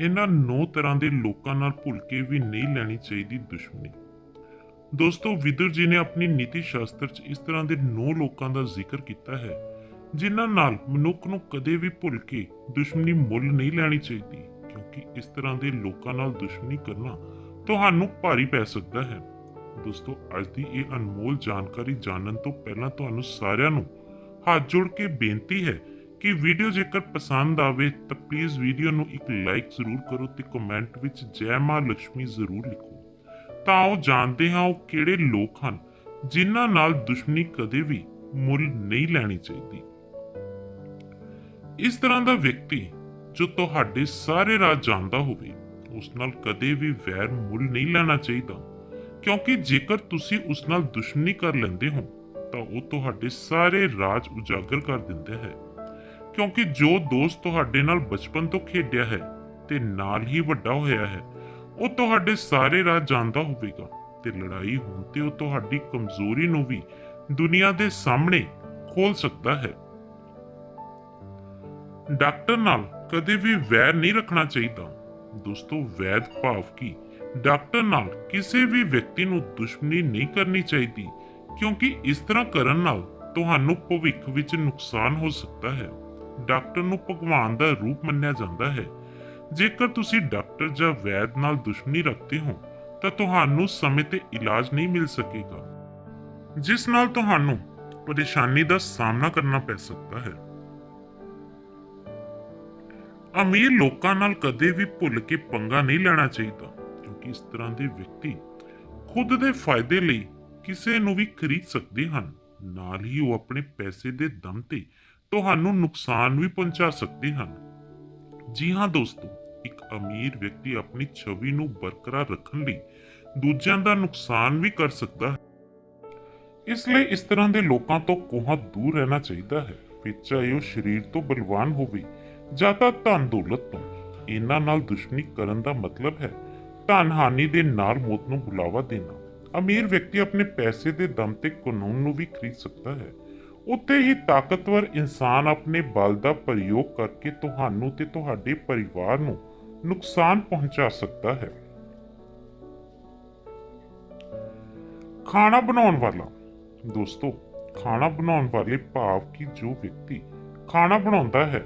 ਇਹਨਾਂ ਨੌ ਤਰ੍ਹਾਂ ਦੇ ਲੋਕਾਂ ਨਾਲ ਭੁੱਲ ਕੇ ਵੀ ਨਹੀਂ ਲੈਣੀ ਚਾਹੀਦੀ ਦੁਸ਼ਮਣੀ। ਦੋਸਤੋ, ਵਿਦਰ ਜੀ ਨੇ ਆਪਣੀ ਨੀਤੀ ਸ਼ਾਸਤਰ 'ਚ ਇਸ ਤਰ੍ਹਾਂ ਦੇ ਨੌ ਲੋਕਾਂ ਦਾ ਜ਼ਿਕਰ ਕੀਤਾ ਹੈ, ਜਿਨ੍ਹਾਂ ਨਾਲ ਮਨੁੱਖ ਨੂੰ ਕਦੇ ਵੀ ਭੁੱਲ ਕੇ ਦੁਸ਼ਮਣੀ ਮੁੱਲ ਨਹੀਂ ਲੈਣੀ ਚਾਹੀਦੀ, ਕਿਉਂਕਿ ਇਸ ਤਰ੍ਹਾਂ ਦੇ ਲੋਕਾਂ ਨਾਲ ਦੁਸ਼ਮਣੀ ਕਰਨਾ ਤੁਹਾਨੂੰ ਭਾਰੀ ਪੈ ਸਕਦਾ ਹੈ। ਦੋਸਤੋ, ਅੱਜ ਦੀ ਇਹ ਅਨਮੋਲ ਜਾਣਕਾਰੀ ਜਾਣਨ ਤੋਂ ਪਹਿਲਾਂ ਤੁਹਾਨੂੰ ਸਾਰਿਆਂ ਨੂੰ ਹੱਥ ਜੋੜ ਕੇ ਬੇਨਤੀ ਹੈ ਕਿ ਵੀਡੀਓ ਜੇਕਰ ਪਸੰਦ ਆਵੇ ਤਾਂ ਪਲੀਜ਼ ਵੀਡੀਓ ਨੂੰ ਇੱਕ ਲਾਈਕ ਜ਼ਰੂਰ ਕਰੋ ਤੇ ਕਮੈਂਟ ਵਿੱਚ ਜੈ ਮਾਂ ਲక్ష్ਮੀ ਜ਼ਰੂਰ ਲਿਖੋ। ਤਾਂ ਉਹ ਜਾਣਦੇ ਹਾਂ ਉਹ ਕਿਹੜੇ ਲੋਕ ਹਨ ਜਿਨ੍ਹਾਂ ਨਾਲ ਦੁਸ਼ਮਣੀ ਕਦੇ ਵੀ ਮੁੱਲ ਨਹੀਂ ਲੈਣੀ ਚਾਹੀਦੀ। ਇਸ ਤਰ੍ਹਾਂ ਦਾ ਵਿਅਕਤੀ ਜੋ ਤੁਹਾਡੇ ਸਾਰੇ ਰਾਜ ਜਾਣਦਾ ਹੋਵੇ, ਉਸ ਨਾਲ ਕਦੇ ਵੀ ਵੈਰ ਮੁੱਲ ਨਹੀਂ ਲੈਣਾ ਚਾਹੀਦਾ। ਕਿਉਂਕਿ ਜੇਕਰ ਤੁਸੀਂ ਉਸ ਨਾਲ ਦੁਸ਼ਮਣੀ ਕਰ ਲੈਂਦੇ ਹੋ, ਤਾਂ ਉਹ ਤੁਹਾਡੇ ਸਾਰੇ ਰਾਜ ਉਜਾਗਰ ਕਰ ਦਿੰਦਾ ਹੈ। ਕਿਉਂਕਿ ਜੋ ਦੋਸਤ ਤੁਹਾਡੇ ਨਾਲ ਬਚਪਨ ਤੋਂ ਖੇਡਿਆ ਹੈ ਤੇ ਨਾਲ ਹੀ ਵੱਡਾ ਹੋਇਆ ਹੈ, ਉਹ ਤੁਹਾਡੇ ਸਾਰੇ ਰਾਜ ਜਾਣਦਾ ਹੋਵੇਗਾ ਤੇ ਲੜਾਈ ਹੋਣ ਤੇ ਉਹ ਤੁਹਾਡੀ ਕਮਜ਼ੋਰੀ ਨੂੰ ਵੀ ਦੁਨੀਆ ਦੇ ਸਾਹਮਣੇ ਖੋਲ ਸਕਦਾ ਹੈ। ਡਾਕਟਰ ਨਾਲ ਕਦੇ ਵੀ ਵੈਰ ਨਹੀਂ ਰੱਖਣਾ ਚਾਹੀਦਾ। ਦੋਸਤੋ, ਵੈਦ ਭਾਵ ਕੀ ਡਾਕਟਰ ਨਾਲ ਕਿਸੇ ਵੀ ਵਿਅਕਤੀ ਨੂੰ ਦੁਸ਼ਮਣੀ ਨਹੀਂ ਕਰਨੀ ਚਾਹੀਦੀ, ਕਿਉਂਕਿ ਇਸ ਤਰ੍ਹਾਂ ਕਰਨ ਨਾਲ ਤੁਹਾਨੂੰ ਭਵਿੱਖ ਵਿੱਚ ਨੁਕਸਾਨ ਹੋ ਸਕਦਾ ਹੈ। ਡਾਕਟਰ ਨੂੰ ਭਗਵਾਨ ਦਾ ਰੂਪ ਮੰਨਿਆ ਜਾਂਦਾ ਹੈ। ਜੇਕਰ ਤੁਸੀਂ ਡਾਕਟਰ ਜਾਂ ਵੈਦ ਨਾਲ ਦੁਸ਼ਮਣੀ ਰੱਖਦੇ ਹੋ, ਤਾਂ ਤੁਹਾਨੂੰ ਸਮੇਂ ਤੇ ਇਲਾਜ ਨਹੀਂ ਮਿਲ ਸਕੇਗਾ। ਜਿਸ ਨਾਲ ਤੁਹਾਨੂੰ ਪਰੇਸ਼ਾਨੀ ਦਾ ਸਾਹਮਣਾ ਕਰਨਾ ਪੈ ਸਕਦਾ ਹੈ। ਅਮੀਰ ਲੋਕਾਂ ਨਾਲ ਕਦੇ ਵੀ ਭੁੱਲ ਕੇ ਪੰਗਾ ਨਹੀਂ ਲੈਣਾ ਚਾਹੀਦਾ, ਕਿਉਂਕਿ ਇਸ ਤਰ੍ਹਾਂ ਦੇ ਵਿਅਕਤੀ ਖੁਦ ਦੇ ਫਾਇਦੇ ਲਈ ਕਿਸੇ ਨੂੰ ਵੀ ਖਰੀਦ ਸਕਦੇ ਹਨ। ਨਾਲ ਹੀ ਉਹ ਆਪਣੇ ਪੈਸੇ ਦੇ ਦਮ ਤੇ ਤੁਹਾਨੂੰ ਨੁਕਸਾਨ ਵੀ ਪਹੁੰਚਾ ਸਕਦੇ ਹਨ। ਜੀ ਹਾਂ ਦੋਸਤੋ, ਇੱਕ ਅਮੀਰ ਵਿਅਕਤੀ ਆਪਣੀ ਛਵੀ ਨੂੰ ਬਰਕਰਾਰ ਰੱਖਣ ਲਈ ਦੂਜਿਆਂ ਦਾ ਨੁਕਸਾਨ ਵੀ ਕਰ ਸਕਦਾ ਹੈ। ਇਸ ਲਈ ਇਸ ਤਰ੍ਹਾਂ ਦੇ ਲੋਕਾਂ ਤੋਂ ਕੋਹਾਂ ਦੂਰ ਰਹਿਣਾ ਚਾਹੀਦਾ ਹੈ ਫਿਰ ਚਾਹੇ ਉਹ ਸਰੀਰ ਤੋਂ ਬਲਵਾਨ ਹੋਵੇ ਜਾਂ ਤਾਂ ਧਨ ਦੌਲਤ ਤੋਂ। ਇਹਨਾਂ ਨਾਲ ਦੁਸ਼ਮਣੀ ਕਰਨ ਦਾ ਮਤਲਬ ਹੈ ਧਨ ਹਾਨੀ ਦੇ ਨਾਲ ਮੌਤ ਨੂੰ ਬੁਲਾਵਾ ਦੇਣਾ। ਅਮੀਰ ਵਿਅਕਤੀ ਆਪਣੇ ਪੈਸੇ ਦੇ ਦਮ ਤੇ ਕਾਨੂੰਨ ਨੂੰ ਵੀ ਖਰੀਦ ਸਕਦਾ ਹੈ। ਉੱਥੇ ਹੀ ਤਾਕਤਵਰ ਇਨਸਾਨ ਆਪਣੇ ਬਲ ਦਾ ਪ੍ਰਯੋਗ ਕਰਕੇ ਤੁਹਾਨੂੰ ਤੇ ਤੁਹਾਡੇ ਪਰਿਵਾਰ ਨੂੰ ਨੁਕਸਾਨ ਪਹੁੰਚਾ ਸਕਦਾ ਹੈ। ਖਾਣਾ ਬਣਾਉਣ ਵਾਲਾ। ਦੋਸਤੋ, ਖਾਣਾ ਬਣਾਉਣ ਵਾਲੇ ਭਾਵ ਕਿ ਜੋ ਵਿਅਕਤੀ ਖਾਣਾ ਬਣਾਉਂਦਾ ਹੈ,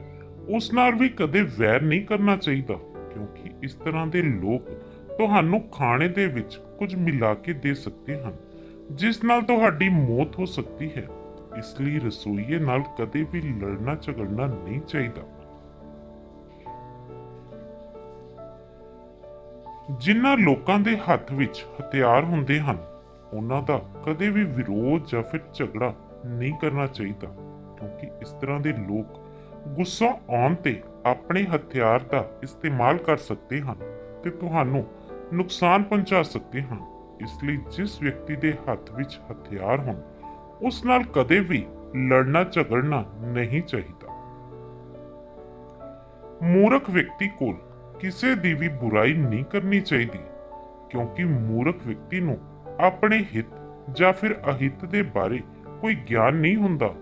ਉਸ ਨਾਲ ਵੀ ਕਦੇ ਵੈਰ ਨਹੀਂ ਕਰਨਾ ਚਾਹੀਦਾ, ਕਿਉਂਕਿ ਇਸ ਤਰ੍ਹਾਂ ਦੇ ਲੋਕ ਤੁਹਾਨੂੰ ਖਾਣੇ ਦੇ ਵਿੱਚ ਕੁਝ ਮਿਲਾ ਕੇ ਦੇ ਸਕਦੇ ਹਨ, ਜਿਸ ਨਾਲ ਤੁਹਾਡੀ ਮੌਤ ਹੋ ਸਕਦੀ ਹੈ। ਇਸ ਲਈ ਰਸੋਈਏ ਨਾਲ ਕਦੇ ਵੀ ਲੜਨਾ ਝਗੜਨਾ ਨਹੀਂ ਚਾਹੀਦਾ। ਜਿਨ੍ਹਾਂ ਲੋਕਾਂ ਦੇ ਹੱਥ ਵਿੱਚ ਹਥਿਆਰ ਹੁੰਦੇ ਹਨ, ਉਹਨਾਂ ਦਾ ਕਦੇ ਵੀ ਵਿਰੋਧ ਜਾਂ ਫਿਰ ਝਗੜਾ ਨਹੀਂ ਕਰਨਾ ਚਾਹੀਦਾ, ਕਿਉਂਕਿ ਇਸ ਤਰ੍ਹਾਂ ਦੇ ਲੋਕ ਗੁੱਸਾ ਆਉਣ ਤੇ ਆਪਣੇ ਹਥਿਆਰ ਦਾ ਇਸਤੇਮਾਲ ਕਰ ਸਕਦੇ ਹਨ ਤੇ ਤੁਹਾਨੂੰ ਨੁਕਸਾਨ ਪਹੁੰਚਾ ਸਕਦੇ ਹਨ। ਇਸ ਲਈ ਜਿਸ ਵਿਅਕਤੀ ਦੇ ਹੱਥ ਵਿੱਚ ਹਥਿਆਰ ਹੋਣ ਉਸ ਨਾਲ ਕਦੇ ਵੀ ਲੜਨਾ ਝਗੜਨਾ ਨਹੀਂ ਚਾਹੀਦਾ। ਮੂਰਖ ਵਿਅਕਤੀ ਕੋਲ ਕਿਸੇ ਦੀ ਵੀ ਬੁਰਾਈ ਨਹੀਂ ਕਰਨੀ ਚਾਹੀਦੀ, ਕਿਉਂਕਿ ਮੂਰਖ ਵਿਅਕਤੀ ਨੂੰ ਆਪਣੇ ਹਿੱਤ ਜਾਂ ਫਿਰ ਅਹਿੱਤ ਦੇ ਬਾਰੇ ਕੋਈ ਗਿਆਨ ਨਹੀਂ ਹੁੰਦਾ।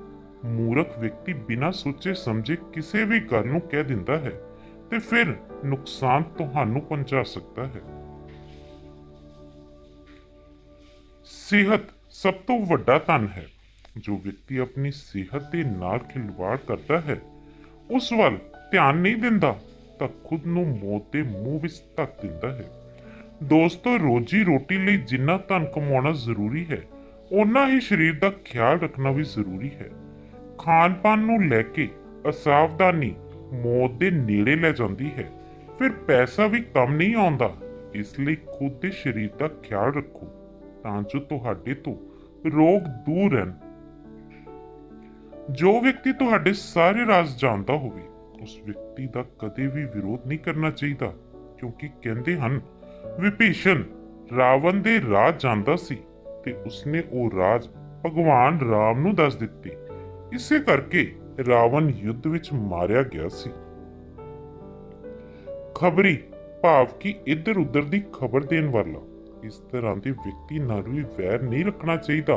ਮੂਰਖ ਵਿਅਕਤੀ ਬਿਨਾਂ ਸੋਚੇ ਸਮਝੇ ਕਿਸੇ ਵੀ ਗੱਲ ਨੂੰ ਕਹਿ ਦਿੰਦਾ ਹੈ ਤੇ ਫਿਰ ਨੁਕਸਾਨ ਤੁਹਾਨੂੰ ਪਹੁੰਚਾ ਸਕਦਾ ਹੈ। ਸਿਹਤ ਸਭ ਤੋਂ ਵੱਡਾ ਧਨ ਹੈ, ਜੋ ਵਿਅਕਤੀ ਆਪਣੀ ਸਿਹਤ ਦੇ ਨਾਲ ਖਿਲਵਾੜ ਕਰਦਾ ਹੈ। ਉਸ ਵੱਲ ਧਿਆਨ ਨਹੀਂ ਦਿੰਦਾ, ਤਾਂ ਖੁਦ ਨੂੰ ਮੌਤ ਦੇ ਮੂੰਹ ਵਿੱਚ ਧੱਕ ਦਿੰਦਾ ਹੈ। ਦੋਸਤੋ, ਰੋਜੀ ਰੋਟੀ ਲਈ ਜਿੰਨਾ ਧਨ ਕਮਾਉਣਾ ਜ਼ਰੂਰੀ ਹੈ ਉਨਾ ਹੀ ਸਰੀਰ ਦਾ ਖਿਆਲ ਰੱਖਣਾ ਵੀ ਜ਼ਰੂਰੀ ਹੈ। ਖਾਣ ਪਾਨ ਨੂੰ ਲੈ ਕੇ ਅਸਾਵਧਾਨੀ ਮੌਤ ਦੇ ਨੇੜੇ ਲੈ ਜਾਂਦੀ ਹੈ। ਫਿਰ ਪੈਸਾ ਵੀ ਕੰਮ ਨਹੀਂ ਆਉਂਦਾ, ਇਸ ਲਈ ਖੁਦ ਦੇ ਸਰੀਰ ਦਾ ਖਿਆਲ ਰੱਖੋ, ਤਾਂ ਜੋ ਤੁਹਾਡੇ ਤੋਂ ਰੋਗ ਦੂਰ ਰਹਿਣ। ਜੋ ਵਿਅਕਤੀ ਤੁਹਾਡੇ ਸਾਰੇ ਰਾਜ਼ ਜਾਣਦਾ ਹੋਵੇ, ਉਸ ਵਿਅਕਤੀ ਦਾ ਕਦੇ ਵੀ ਵਿਰੋਧ ਨਹੀਂ ਕਰਨਾ ਚਾਹੀਦਾ, ਕਿਉਂਕਿ ਕਹਿੰਦੇ ਹਨ, ਵਿਭੀਸ਼ਣ ਰਾਵਣ ਦੇ ਰਾਜ ਜਾਂਦਾ ਸੀ ਤੇ ਉਸਨੇ ਉਹ ਰਾਜ ਭਗਵਾਨ ਰਾਮ ਨੂੰ ਦੱਸ ਦਿੱਤੇ। ਇਸੇ ਕਰਕੇ ਰਾਵਣ ਯੁੱਧ ਵਿੱਚ ਮਾਰਿਆ ਗਿਆ ਸੀ। ਖਬਰੀ ਭਾਵ ਕਿ ਇੱਧਰ ਉੱਧਰ ਦੀ ਖਬਰ ਦੇਣ ਵਾਲਾ ਇਸ ਤਰ੍ਹਾਂ ਦੇ ਵਿਅਕਤੀ ਨਾਲ ਵੀ ਵੈਰ ਨਹੀਂ ਰੱਖਣਾ ਚਾਹੀਦਾ,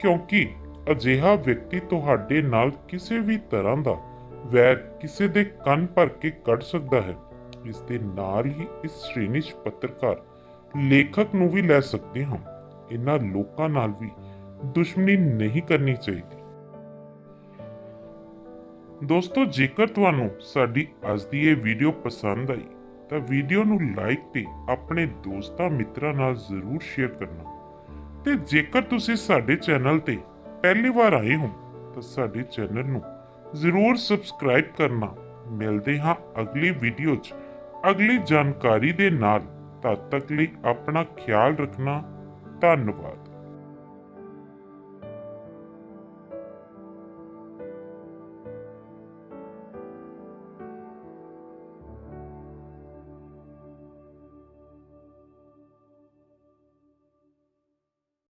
ਕਿਉਂਕਿ ਅਜਿਹਾ ਵਿਅਕਤੀ ਤੁਹਾਡੇ ਨਾਲ ਕਿਸੇ ਵੀ ਤਰ੍ਹਾਂ ਦਾ ਵੈਰ ਕਿਸੇ ਦੇ ਕੰਨ ਭਰ ਕੇ ਕੱਢ ਸਕਦਾ ਹੈ। ਇਸ ਦੇ ਨਾਲ ਹੀ ਇਸ ਸ਼੍ਰੇਣੀ 'ਚ ਪੱਤਰਕਾਰ, ਲੇਖਕ ਨੂੰ ਵੀ ਲੈ ਸਕਦੇ ਹਾਂ। ਇਹਨਾਂ ਲੋਕਾਂ ਨਾਲ ਵੀ ਦੁਸ਼ਮਣੀ ਨਹੀਂ ਕਰਨੀ ਚਾਹੀਦੀ। ਦੋਸਤੋ, ਜੇਕਰ ਤੁਹਾਨੂੰ ਸਾਡੀ ਅੱਜ ਦੀ ਇਹ ਵੀਡੀਓ ਪਸੰਦ ਆਈ ਤਾਂ ਵੀਡੀਓ ਨੂੰ ਲਾਈਕ ਤੇ ਆਪਣੇ ਦੋਸਤਾਂ ਮਿੱਤਰਾਂ ਨਾਲ ਜ਼ਰੂਰ ਸ਼ੇਅਰ ਕਰਨਾ। ਤੇ ਜੇਕਰ ਤੁਸੀਂ ਸਾਡੇ ਚੈਨਲ ਤੇ ਪਹਿਲੀ ਵਾਰ ਆਏ ਹੋ, ਤਾਂ ਸਾਡੇ ਚੈਨਲ ਨੂੰ ਜ਼ਰੂਰ ਸਬਸਕ੍ਰਾਈਬ ਕਰਨਾ। ਮਿਲਦੇ ਹਾਂ ਅਗਲੀ ਵੀਡੀਓ 'ਚ। ਅਗਲੀ ਜਾਣਕਾਰੀ ਦੇ ਨਾਲ ਤਦ ਤੱਕ ਲਈ ਆਪਣਾ ਖਿਆਲ ਰੱਖਣਾ। ਧੰਨਵਾਦ।